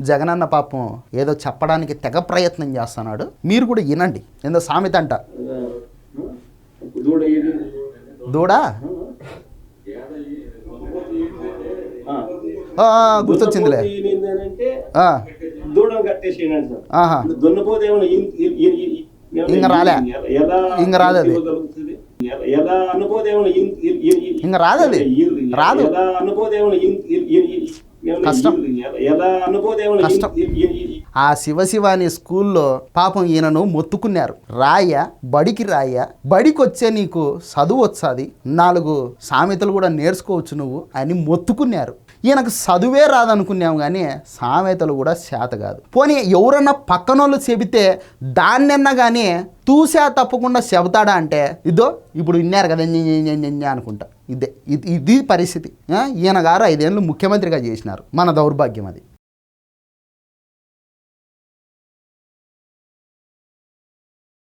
జగనన్న పాపం ఏదో చెప్పడానికి తెగ ప్రయత్నం చేస్తున్నాడు. మీరు కూడా వినండి. ఏందో సామెత అంట. దూడా? గుర్తొచ్చిందిలే. ఇంక రాలే. ఇంక రాలేదు ఇంక రాదు రాదు. కష్టం. ఎలా- ఇన్- కష్టం. ఆ శివశివ అనే స్కూల్లో పాపం ఈయనను మొత్తుకున్నారు. రాయ బడికి రాయ బడికి వచ్చే నీకు చదువు వచ్చాది. నాలుగు సామెతలు కూడా నేర్చుకోవచ్చు నువ్వు అని మొత్తుకున్నారు. ఈయనకు చదువే రాదనుకున్నాము కానీ సామెతలు కూడా చేత కాదు. పోనీ ఎవరన్నా పక్కనోళ్ళు చెబితే దాన్నన్నా కానీ తూసా తప్పకుండా చెబుతాడా అంటే ఇదో ఇప్పుడు విన్నారు కదా అనుకుంటా. ఇదే ఇది పరిస్థితి. ఈయన గారు ఐదేళ్ళు ముఖ్యమంత్రిగా చేసినారు. మన దౌర్భాగ్యం అది.